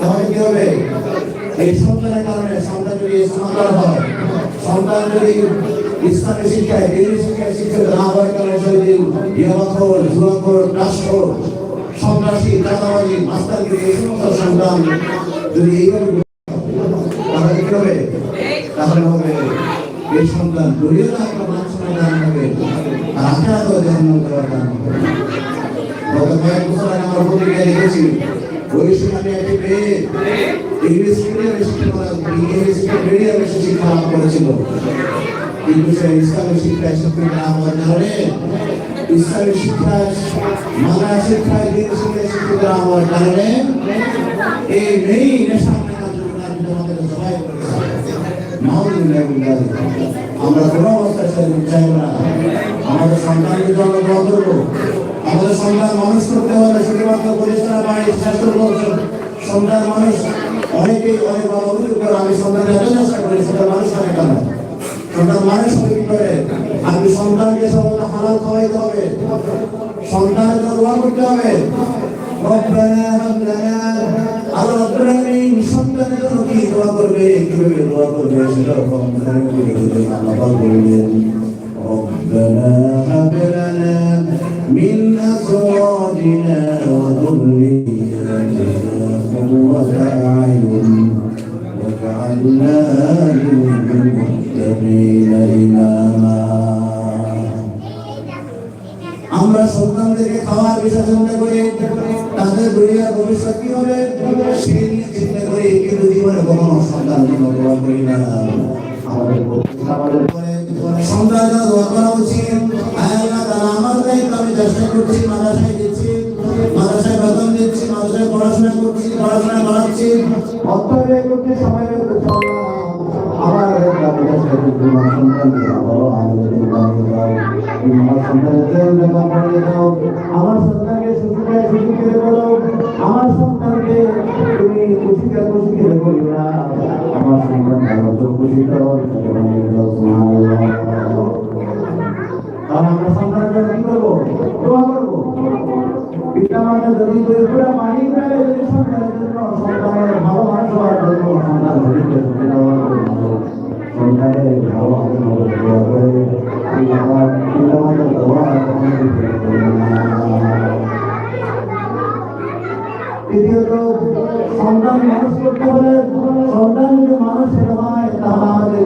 তাহলে কি হবে এই সন্তানের কারণে সন্তান যদি সন্তান হয়, সন্তান যদি ইসলামী শিক্ষায় দিনী শিক্ষায় শিক্ষিত না হওয়ার কারণে যদি ইয়াবাখর জুয়াখর রাষ্ট্র, সন্ত্রাসী, চাঁদাবাজি মাস্টারগিরি এই সমস্ত সন্তান যদি এইভাবে তাহলে কি হবে? তাহলে হবে এই সন্তান আপনার নাম শোনা দান হবে, আর আখেরা তো জাহান্ন দেওয়ার দান হবে। গত কয়েক বছর আমার পত্রিকায় লিখেছি একটি মেয়ে ইংলিশ মিডিয়ামে শিক্ষা ইংলিশ মিডিয়ামে শিক্ষা লাভ করেছিল কিন্তু সে ইসলামী শিক্ষায় শিক্ষিত না হওয়ার আমরা কোনো অবস্থায় আমাদের সন্তানকে জন্য করব আমাদের সন্তান মানুষ করতে হলে শুধুমাত্র পরিষ্কার বাড়ি শ্রেষ্ঠ লোক সন্তান মানুষ। অনেকেই অনেক অভিযোগ করে আমি সন্তানের এত চেষ্টা করি, সেটা মানুষ করে কেন? সন্তান মানুষ হবে কি করে? আমি সন্তানকে সর্বদা হালাল খাওয়াইতে হবে? সন্তানের দোয়া করতে হবে। রব্বানা হাব লানা। আল্লাহ রাব্বুল আলামিন সন্তানের জন্য কি দোয়া করবে? কীভাবে দোয়া করবে? সেটা কমপ্লেন করে আল্লাহ পাক وذرياتنا قرة أعين واجعلنا للمتقين إماما আমরা সন্তানদেরকে খাওয়ার বিষয় চিন্তা করি তাদের দুনিয়ার ভবিষ্যৎ কি হবে সেই নিয়ে চিন্তা করি কিন্তু জীবনে কখনো সন্তান জন্য দোয়া করি না আমাদের আমাদের সন্তান জন্য দোয়া করা উচিত আল্লাহ তাআলা আমার দায়িত্ব আমি চেষ্টা করছি মাদ্রাসায় দিচ্ছি মাদ্রাসায় বেতন দিচ্ছি মাদ্রাসায় পড়াশোনা করছি, পড়াশোনা করাচ্ছি অর্থ করছি সময় আমার সন্তানকে আমার সন্তানকে সন্তানকে সুখী আমার সন্তানকে আমার সন্তান ভালো তো খুশি করো আমরা সন্তানের কি করব? মাতা যদি পুরো মানি করে যদি সন্তানের সন্তানের মানুষ সন্তান সন্তানের মানুষ মানুষ করতে হলে সন্তান যদি মানুষের হয় তাহলে